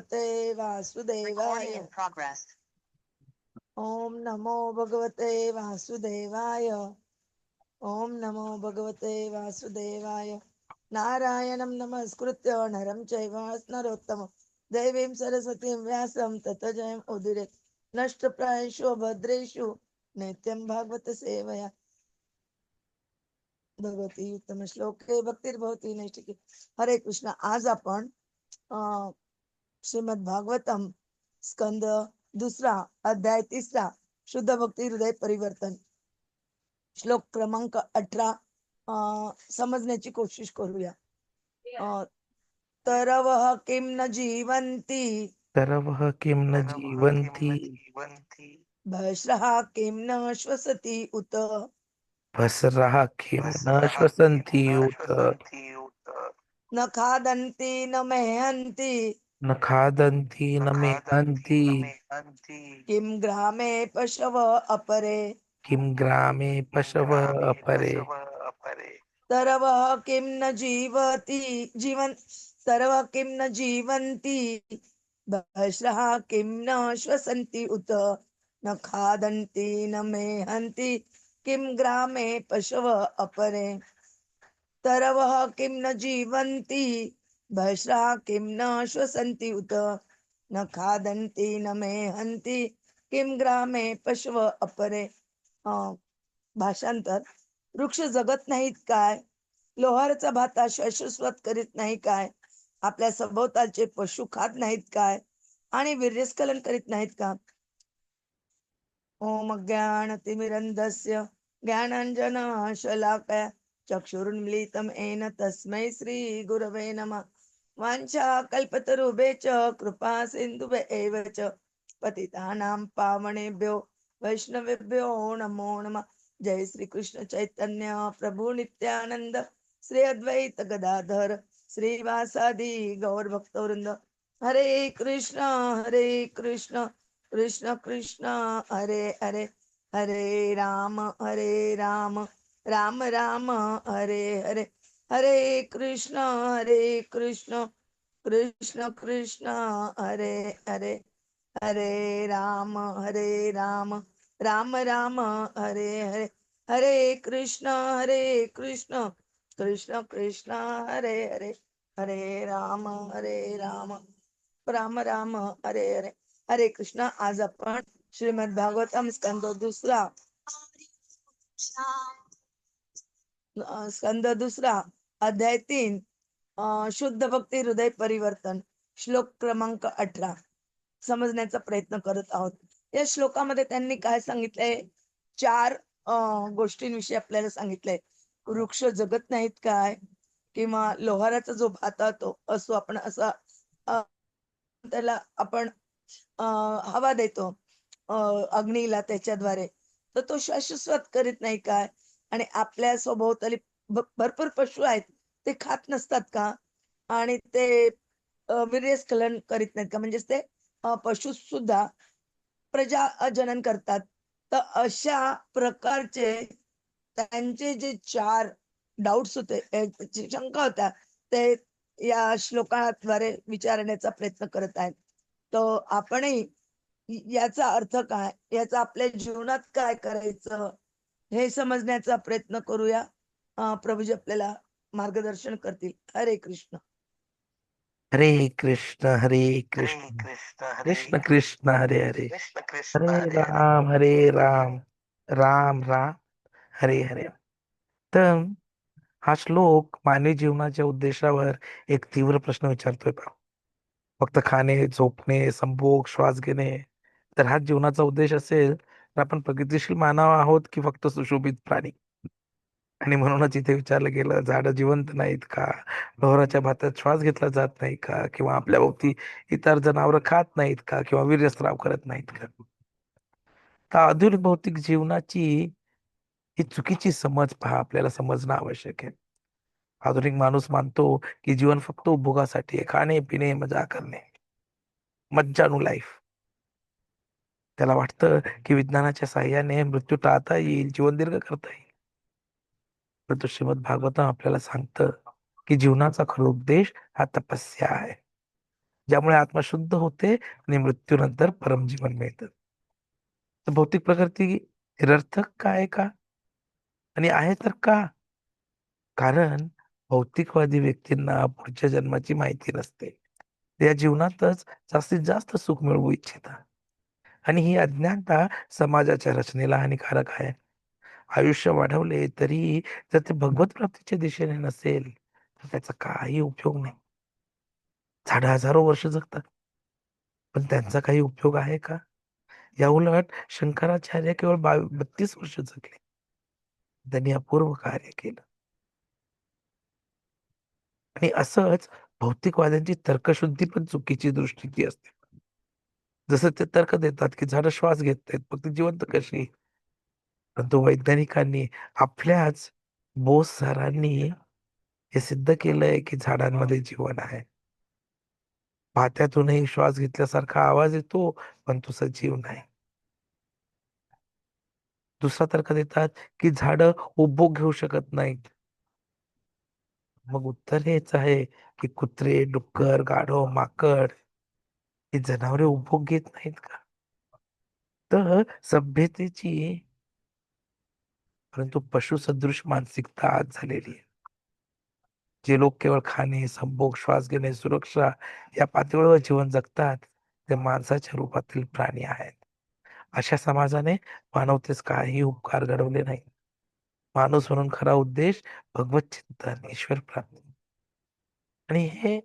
भगवते वासुदेवाय. ओम नमो भगवते वासुदेवाय। ओम नमो भगवते वासुदेवाय। नारायणं नमस्कृत्य नरं चैव नरोत्तमं देवीं सरस्वतीं व्यासं तत जयम् उदिरे। नष्टप्रायेषु भद्रेषु नित्यं भागवत सेवया। भगवती उत्तम श्लोके भक्तिर्भवती नैष्टिकी हरे कृष्ण आज आपण अं, श्रीमद भागवतम स्कंद दुसरा अध्याय तीसरा शुद्ध भक्ति हृदय परिवर्तन। श्लोक क्रमांक अठरा समजण्याची कोशिश करूया। तरवः किं न जीवन्ति? तरवः किं न जीवन्ति? भस्रः किं न श्वसति उत? भस्रः किं न श्वसन्ति उत? न खादन्ति न मेहन्ति? न खादन्ति न मेहन्ति किं ग्रामे पशव अपरे? किं ग्रामे पशवः अपरे? तरवः किं न जीवति जीवन तरवः किं न जीवन्ति? भस्रः किं न श्वसन्ति उत? न खादन्ति न मेहन्ति किं ग्रामे पशव अपरे? तरवः किं न जीवन्ति? भस्रा किं न श्वसन्ति उत? न खादन्ति न मेहन्ति। किं ग्रामे पशव अपरे? भाषांतर. वृक्ष जगत नाहीत काय? लोहारचा भाता शाश्वत करीत नाही काय? आपल्या सभोवतालचे पशु खात नाहीत काय? आणि वीर्यस्खलन करीत नाहीत का? ओम ज्ञान तिमिरंधस्य ज्ञानांजन शलाकया। चक्षुरुन्मिलितं एन तस्मै श्री गुरवे नमः। वाञ्छा कल्पतरुभे च कृपा सिन्धुभे एव च पतितानां पावनेभ्यो वैष्णवेभ्यो नमो नमः। जय श्री कृष्ण चैतन्य प्रभु नित्यानंद श्री अद्वैत गदाधर श्रीवासादि गौर भक्तवृंद हरे कृष्ण हरे कृष्ण कृष्ण कृष्ण हरे हरे हरे राम हरे राम। राम राम हरे हरे। हरे कृष्ण हरे कृष्ण कृष्ण कृष्ण हरे हरे हरे राम हरे राम राम राम हरे हरे हरे कृष्ण हरे कृष्ण कृष्ण कृष्ण हरे हरे हरे राम हरे राम राम राम हरे हरे हरे कृष्ण. आज आपण श्रीमद भागवतम स्कंद दुसरा स्कंद दुसरा अध्याय तीन शुद्ध भक्ती हृदय परिवर्तन श्लोक क्रमांक अठरा. समजण्याचा प्रयत्न करत आहोत. या श्लोकामध्ये त्यांनी काय सांगितलंय? चार गोष्टींविषयी आपल्याला सांगितलंय. वृक्ष जगत नाहीत काय? किंवा लोहाराचा जो भाता तो असो आपण असा त्याला आपण हवा देतो अग्नीला त्याच्याद्वारे. तर तो शाश्वत करीत नाही काय? आणि आपल्या स्वभोवताली भरपूर पशु आहेत. ते खात नसतात का? आणि ते वीर्यस्खलन करीत नाहीत का? म्हणजेच ते पशु सुद्धा प्रजा जनन करतात. तर अशा प्रकारचे त्यांचे जे चार डाऊट्स होते शंका होत्या ते या श्लोकाद्वारे विचारण्याचा प्रयत्न करत आहेत. तर आपणही याचा अर्थ काय? याचा आपल्या जीवनात काय करायचं? हे समजण्याचा प्रयत्न करूया. प्रभूजी आपल्याला मार्गदर्शन करतील. हरे कृष्ण. हरे कृष्ण हरे कृष्ण. कृष्ण कृष्ण हरे हरे. हरे राम हरे राम. राम राम. हरे हरे. तर हा श्लोक मानवी जीवनाच्या उद्देशावर एक तीव्र प्रश्न विचारतोय पहा फक्त खाणे झोपणे संभोग श्वास घेणे. तर हा जीवनाचा उद्देश असेल तर आपण प्रगतिशील मानव आहोत की फक्त सुशोभित प्राणी? आणि म्हणूनच इथे विचारलं गेलं झाडं जिवंत नाहीत का? ढोराच्या भातात श्वास घेतला जात नाही का? किंवा आपल्या भोवती इतर जनावरं खात नाहीत का? किंवा वीर्यस्त्राव करत नाहीत का? तर आधुनिक भौतिक जीवनाची ही चुकीची समज पहा आपल्याला समजणं आवश्यक आहे. आधुनिक माणूस मानतो की जीवन फक्त उपभोगासाठी आहे खाणे पिणे मजा करणे. मज्जाणू लाईफ. त्याला वाटतं की विज्ञानाच्या साह्याने मृत्यू टाळता येईल जीवन दीर्घ करता येईल. परंतु श्रीमद भागवतम आपल्याला सांगतं की जीवनाचा खरा उपदेश हा तपस्या आहे. ज्यामुळे आत्मशुद्ध होते आणि मृत्यूनंतर परमजीवन मिळतं. तर भौतिक प्रकृती निरर्थक का आहे का? आणि आहे तर का? कारण भौतिकवादी व्यक्तींना पुढच्या जन्माची माहिती नसते. या जीवनातच जास्तीत जास्त सुख मिळवू इच्छितात. आणि ही अज्ञानता समाजाच्या रचनेला हानिकारक आहे. आयुष्य वाढवले तरी जर ते भगवत प्राप्तीच्या दिशेने नसेल तर त्याचा काही उपयोग नाही. झाडं हजारो वर्ष जगतात. पण त्यांचा काही उपयोग आहे का? या उलट शंकराचार्य केवळ बत्तीस वर्ष जगले. त्यांनी अपूर्व कार्य केलं. आणि असंच भौतिकवाद्यांची तर्कशुद्धी पण चुकीची दृष्टीची असते. जसं ते तर्क देतात की झाडं श्वास घेत आहेत फक्त जिवंत कशी? परंतु वैज्ञानिकांनी आपल्याच बोस सरांनी हे सिद्ध केलंय की झाडांमध्ये जीवन आहे. पात्यातूनही श्वास घेतल्यासारखा आवाज येतो पण तो सजीव नाही. दुसरा तर्क देतात की झाड उपभोग घेऊ शकत नाहीत. मग उत्तर हेच आहे की कुत्रे डुक्कर गाढव माकड ही जनावरे उपभोग घेत नाहीत का? तर सभ्यतेची परंतु पशुसदृश मानसिकता आज झालेली आहे. जे लोक केवळ खाणे संभोग श्वास घेणे सुरक्षा या पातळीवर जीवन जगतात ते माणसाच्या रूपातील प्राणी आहेत. अशा समाजाने मानवतेस काही उपकार घडवले नाही माणूस म्हणून खरा उद्देश भगवत चिंतन ईश्वर प्राप्ती. आणि हे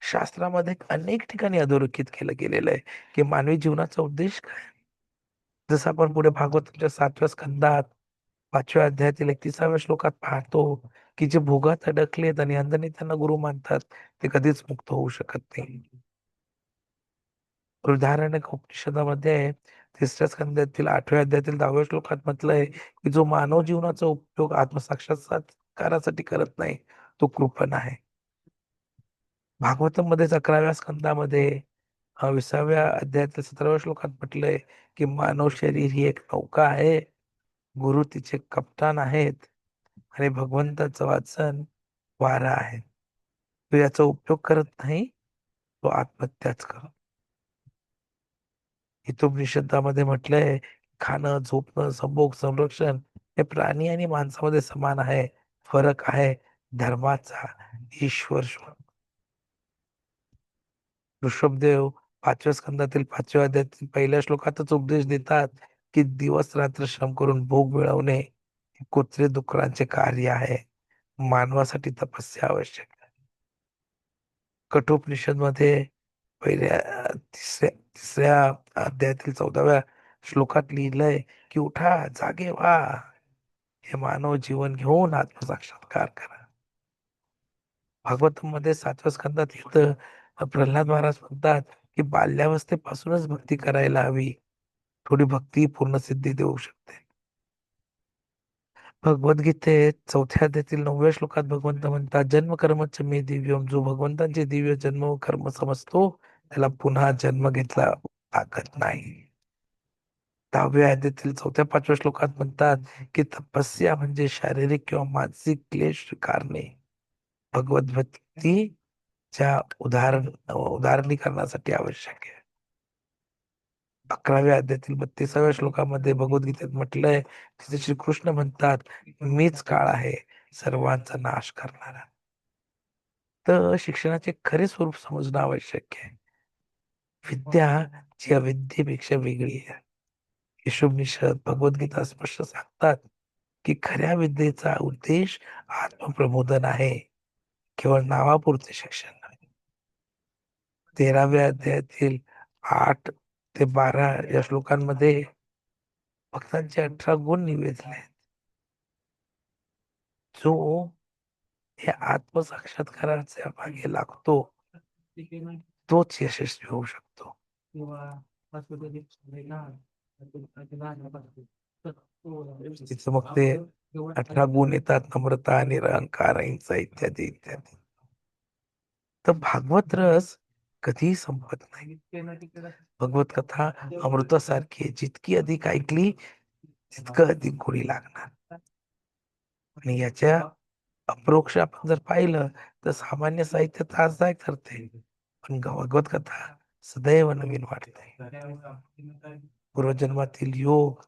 शास्त्रामध्ये अनेक ठिकाणी अधोरेखित केलं गेलेलं आहे की मानवी जीवनाचा उद्देश काय? जसं आपण पुढे भागवताच्या सातव्या स्कंदात पाचव्या अध्यायातील एकतीसाव्या श्लोकात पाहतो की जे भोगात अडकलेत आणि अंधने त्यांना गुरु मानतात ते कधीच मुक्त होऊ शकत नाही. उदाहरण उपनिषदामध्ये तिसऱ्या स्कंदातील आठव्या अध्यायातील दहाव्या श्लोकात म्हटलंय की जो मानव जीवनाचा उपयोग आत्मसाक्षात्कारासाठी करत नाही तो कृपण आहे. भागवतममध्ये अकराव्या स्कंदामध्ये विसाव्या अध्यायातील सतराव्या श्लोकात म्हटलंय की मानव शरीर ही एक नौका आहे. गुरु तिचे कप्तान आहेत आणि भगवंताचं वाचन वारा आहे. तो याचा उपयोग करत नाही तो आत्महत्याच कर. हितोपनिषदामध्ये म्हटलंय खाणं झोपणं संभोग संरक्षण हे प्राणी आणि माणसामध्ये समान आहे फरक आहे धर्माचा ईश्वर ऋषभदेव पाचव्या स्कंदातील पाचव्या अध्यायातील पहिल्या श्लोकातच उपदेश देतात की दिवस रात्र श्रम करून भोग मिळवणे हे कुत्रे डुकरांचे कार्य आहे. मानवासाठी तपस्या आवश्यक आहे. कठोपनिषदमध्ये पहिल्या तिसऱ्या तिसऱ्या अध्यायातील चौदाव्या श्लोकात लिहिलंय की उठा जागे व्हा. हे मानव जीवन घेऊन आत्मसाक्षात्कार करा. भागवतममध्ये सातव्या स्कंदात इथं प्रल्हाद महाराज म्हणतात की बाल्यावस्थेपासूनच भक्ती करायला हवी. थोडी भक्ती पूर्ण सिद्धी देऊ शकते. भगवद्गीतेत चौथ्या अध्यातील नवव्या श्लोकात भगवंत म्हणतात जन्म कर्मच मे दिव्यम जो भगवंतांचे दिव्य जन्म व कर्म समजतो त्याला पुन्हा जन्म घेतला लागत नाही. दहाव्या अध्यातील चौथ्या पाचव्या श्लोकात म्हणतात की तपस्या म्हणजे शारीरिक किंवा मानसिक क्लेश स्वीकारणे. भगवत भक्तीच्या उदाहरण उदाहरणीकरणासाठी आवश्यक आहे. अकराव्या अध्यातील बत्तीसाव्या श्लोकामध्ये भगवद्गीतेत म्हटलंय तिथे श्रीकृष्ण म्हणतात मीच काळ आहे सर्वांचा नाश करणारा. तर शिक्षणाचे खरे स्वरूप समजणं आवश्यक आहे. विद्या जी अविद्येपेक्षा वेगळी आहे. यशोपनिषद भगवद्गीता स्पष्ट सांगतात की खऱ्या विद्येचा उद्देश आत्मप्रबोधन आहे केवळ नावापुरते शिक्षण नाही. तेराव्या अध्यायातील आठ ते बारा या श्लोकांमध्ये भक्तांचे अठरा गुण निवेदले आहेत. जो हे आत्मसाक्षात्काराच्या मागे लागतो तोच यशस्वी होऊ शकतो. तिथं मग ते अठरा गुण येतात नम्रता निरहंकार अहिंसा इत्यादी इत्यादी. तर भागवत रस कधीही संपत नाही. भगवत कथा अमृतासारखी आहे. जितकी अधिक ऐकली तितकं अधिक गोडी लागणार. आणि याच्या अप्रोक्ष आपण जर पाहिलं तर सामान्य साहित्य त्रासदायक ठरते पण भगवत कथा सदैव नवीन वाटते. पूर्वजन्मातील योग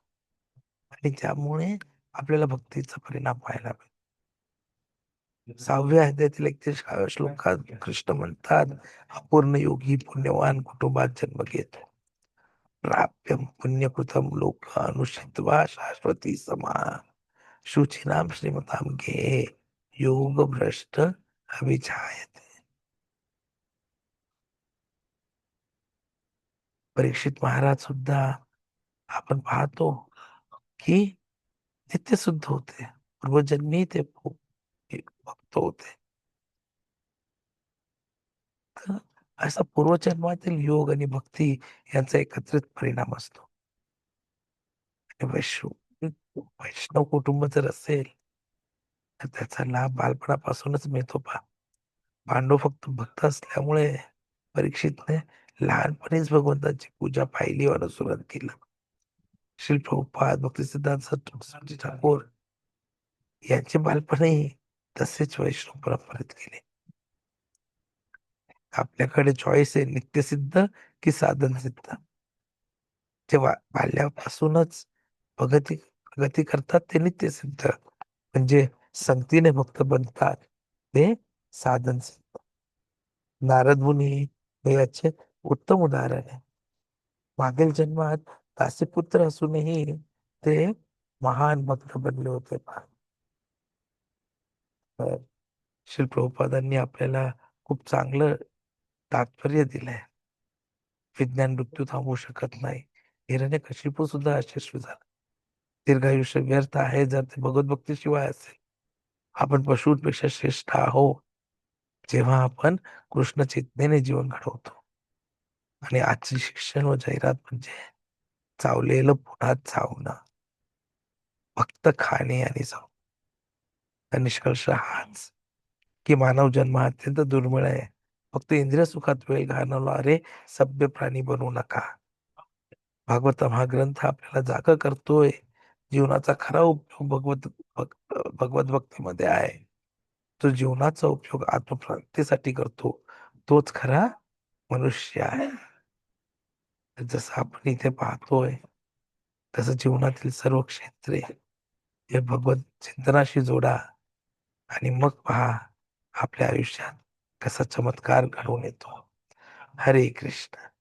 आणि त्यामुळे आपल्याला भक्तीचा परिणाम पाहायला मिळतो सहाव्या अध्यायातील कृष्ण म्हणतात, अपूर्ण योगी, पुण्यवान कुटुंबात जन्म घेतो. प्राप्यम पुण्यकृतम लोक अनुषित्वा शाश्वती समा शुचिनाम श्रीमताम घे, योग भ्रष्ट अभिजायते. परीक्षित महाराज सुद्धा आपण पाहतो की नित्य शुद्ध होते. पूर्वजन्मी ते एक भक्त होते. असा पूर्वजन्मातील योग आणि भक्ती यांचा एकत्रित परिणाम असतो. वैष्णव वैष्णव कुटुंब जर असेल तर त्याचा लाभ बालपणापासूनच मिळतो पा पांडव फक्त भक्त असल्यामुळे परीक्षितने लहानपणीच भगवंतांची पूजा पाहिली अनुसरण केलं. श्री प्रभुपाद भक्ती सिद्धांत ठाकूर यांचे बालपणही तसेच वैष्णव परंपरेत गेले आपल्याकडे चॉईस आहे, नित्यसिद्ध की साधन सिद्ध जेव्हा बाल्यापासूनच प्रगती प्रगती करतात, ते नित्यसिद्ध. म्हणजे संगतीने भक्त बनतात, ते साधन सिद्ध नारद मुनी हे याचे उत्तम उदाहरण आहे. मागील जन्मात दासीपुत्र असूनही ते महान भक्त बनले होते. तर श्री प्रभुपादांनी आपल्याला खूप चांगलं तात्पर्य दिलंय. विज्ञान मृत्यू थांबवू शकत नाही. हिरण्य कशिपू सुद्धा यशस्वी झाला. दीर्घायुष्य व्यर्थ आहे जर ते भगवत भक्तीशिवाय असेल. आपण पशुपेक्षा श्रेष्ठ आहो. जेव्हा आपण कृष्ण चेतनेने जीवन घडवतो. आणि आजची शिक्षण व जाहिरात म्हणजे चावलेलं पुन्हा चावणं. फक्त खाणे आणि जाऊ. निष्कर्ष हाच? की मानव जन्म अत्यंत दुर्मिळ आहे. फक्त इंद्रिय सुखात वेळ घालवला अरे सभ्य प्राणी बनवू नका. भागवतम हा ग्रंथ आपल्याला जाग करतोय. जीवनाचा खरा उपयोग भगवत भगवत भक्तीमध्ये आहे. तो जीवनाचा उपयोग आत्मप्राप्तीसाठी करतो. तोच खरा मनुष्य आहे. जसं आपण इथे पाहतोय तसं जीवनातील सर्व क्षेत्रे हे भगवत चिंतनाशी जोडा. आणि मग पहा आपल्या आयुष्यात कसा चमत्कार घडवून येतो. हरे कृष्ण.